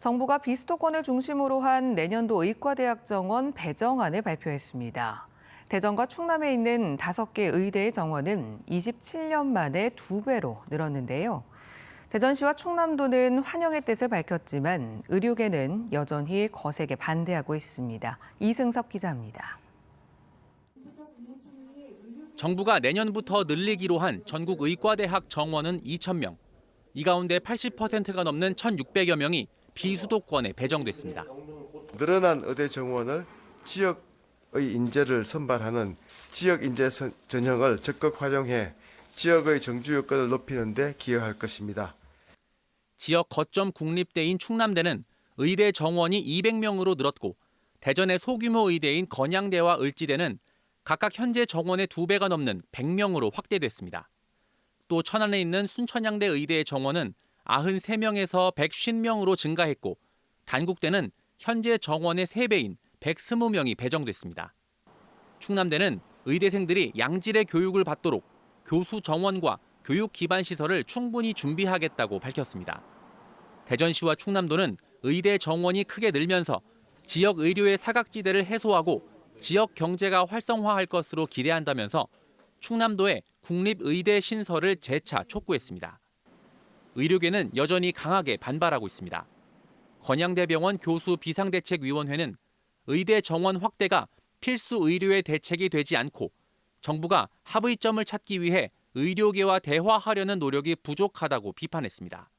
정부가 비수도권을 중심으로 한 내년도 의과대학 정원 배정안을 발표했습니다. 대전과 충남에 있는 다섯 개 의대의 정원은 27년 만에 두 배로 늘었는데요. 대전시와 충남도는 환영의 뜻을 밝혔지만 의료계는 여전히 거세게 반대하고 있습니다. 이승섭 기자입니다. 정부가 내년부터 늘리기로 한 전국 의과대학 정원은 2,000명. 이 가운데 80%가 넘는 1,600여 명이 비수도권에 배정됐습니다. 늘어난 의대 정원을 지역의 인재를 선발하는 지역 인재 선- 전형을 적극 활용해 지역의 정주 여건을 높이는 데 기여할 것입니다. 지역 거점 국립대인 충남대는 의대 정원이 200명으로 늘었고 대전의 소규모 의대인 건양대와 을지대는 각각 현재 정원의 두 배가 넘는 100명으로 확대됐습니다. 또 천안에 있는 순천향대 의대의 정원은 93명에서 150명으로 증가했고 단국대는 현재 정원의 3배인 120명이 배정됐습니다. 충남대는 의대생들이 양질의 교육을 받도록 교수 정원과 교육 기반 시설을 충분히 준비하겠다고 밝혔습니다. 대전시와 충남도는 의대 정원이 크게 늘면서 지역 의료의 사각지대를 해소하고 지역 경제가 활성화할 것으로 기대한다면서 충남도의 국립의대 신설을 재차 촉구했습니다. 의료계는 여전히 강하게 반발하고 있습니다. 건양대병원 교수 비상대책위원회는 의대 정원 확대가 필수 의료의 대책이 되지 않고 정부가 합의점을 찾기 위해 의료계와 대화하려는 노력이 부족하다고 비판했습니다.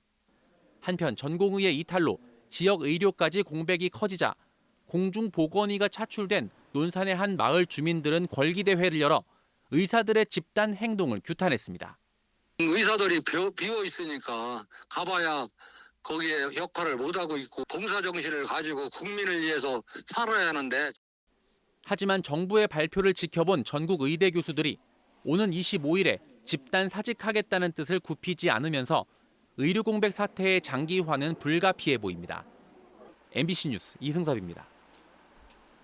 한편 전공의의 이탈로 지역 의료까지 공백이 커지자 공중보건의가 차출된 논산의 한 마을 주민들은 권리대회를 열어 의사들의 집단 행동을 규탄했습니다. 의사들이 비어, 있으니까 가봐야 거기에 역할을 못하고 있고 봉사 정신을 가지고 국민을 위해서 살아야 하는데 하지만 정부의 발표를 지켜본 전국 의대 교수들이 오는 25일에 집단 사직하겠다는 뜻을 굽히지 않으면서 의료 공백 사태의 장기화는 불가피해 보입니다. MBC 뉴스 이승섭입니다.